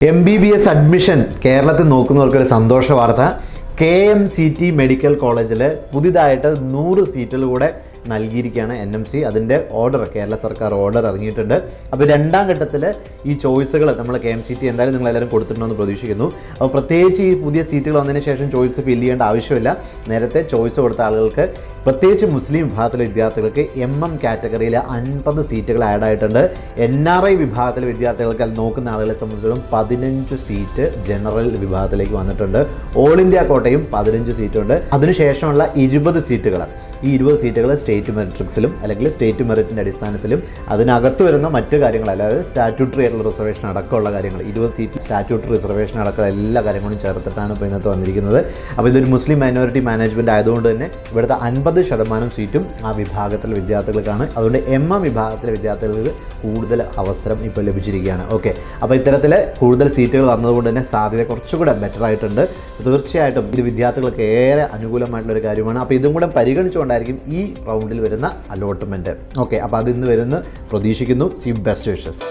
M B B S admission കേരളത്തിൽ നോക്കുന്നവർക്ക് ഒരു സന്തോഷ വാർത്ത. K M C T medical കോളേജിൽ പുതിയതായിട്ട് നൂറ് സീറ്റിൽ കൂടെ നൽകിയിരിക്കുകയാണ് എൻ എം സി. അതിന്റെ ഓർഡർ കേരള സർക്കാർ ഓർഡർ ഇറങ്ങിയിട്ടുണ്ട്. അപ്പോൾ രണ്ടാം ഘട്ടത്തിൽ ഈ ചോയ്സുകൾ നമ്മൾ കെ എം സി ടി എന്തായാലും നിങ്ങളെല്ലാവരും കൊടുത്തിട്ടുണ്ടെന്ന് പ്രതീക്ഷിക്കുന്നു. അപ്പോൾ പ്രത്യേകിച്ച് ഈ പുതിയ സീറ്റുകൾ വന്നതിന് ശേഷം ചോയ്സ് ഫില്ല് ചെയ്യേണ്ട ആവശ്യമില്ല. നേരത്തെ ചോയ്സ് കൊടുത്ത ആളുകൾക്ക് പ്രത്യേകിച്ച് മുസ്ലിം വിഭാഗത്തിലെ വിദ്യാർത്ഥികൾക്ക് എം എം കാറ്റഗറിയിൽ അൻപത് സീറ്റുകൾ ആഡ് ആയിട്ടുണ്ട്. എൻ ആർ ഐ വിഭാഗത്തിലെ വിദ്യാർത്ഥികൾക്ക് അത് നോക്കുന്ന ആളുകളെ സംബന്ധിച്ചിടത്തോളം പതിനഞ്ച് സീറ്റ് ജനറൽ വിഭാഗത്തിലേക്ക് വന്നിട്ടുണ്ട്. ഓൾ ഇന്ത്യ കോട്ടയും പതിനഞ്ച് സീറ്റുണ്ട് അതിനുശേഷമുള്ള ഇരുപത് സീറ്റുകൾ ഈ ഇരുപത് സീറ്റുകൾ സ്റ്റേറ്റ് മെട്രിക്സിലും അല്ലെങ്കിൽ സ്റ്റേറ്റ് മെറിറ്റിന്റെ അടിസ്ഥാനത്തിലും അതിനകത്ത് വരുന്ന മറ്റു കാര്യങ്ങൾ അതായത് സ്റ്റാറ്റ്യൂട്ടറി ആയിട്ടുള്ള റിസർവേഷൻ അടക്കമുള്ള കാര്യങ്ങൾ ഇരുപത് സീറ്റ് സ്റ്റാറ്റ്യൂട്ടറി റിസർവേഷൻ അടക്കമുള്ള എല്ലാ കാര്യങ്ങളും ചേർത്തിട്ടാണ് ഇപ്പോൾ ഇന്നത്തെ വന്നിരിക്കുന്നത്. അപ്പോൾ ഇതൊരു മുസ്ലിം മൈനോറിറ്റി മാനേജ്മെന്റ് ആയതുകൊണ്ട് തന്നെ ഇവിടുത്തെ അൻപത് ശതമാനം സീറ്റും ആ വിഭാഗത്തിലെ വിദ്യാർത്ഥികൾക്കാണ്. അതുകൊണ്ട് എം എ വിഭാഗത്തിലെ വിദ്യാർത്ഥികൾക്ക് കൂടുതൽ അവസരം ഇപ്പോൾ ലഭിച്ചിരിക്കുകയാണ്. ഓക്കെ അപ്പോൾ ഇത്തരത്തിൽ കൂടുതൽ സീറ്റുകൾ വന്നതുകൊണ്ട് തന്നെ സാധ്യത കുറച്ചുകൂടെ ബെറ്റർ ആയിട്ടുണ്ട്. തീർച്ചയായിട്ടും ഇത് വിദ്യാർത്ഥികൾക്ക് ഏറെ അനുകൂലമായിട്ടുള്ള ഒരു കാര്യമാണ്. അപ്പോൾ ഇതും കൂടെ പരിഗണിച്ചുകൊണ്ടായിരിക്കും ഈ റൗണ്ടിൽ വരുന്ന അലോട്ട്മെന്റ് ഓക്കെ അപ്പോൾ അതിന്ന് വരുന്ന പ്രതീക്ഷിക്കുന്നു. C best wishes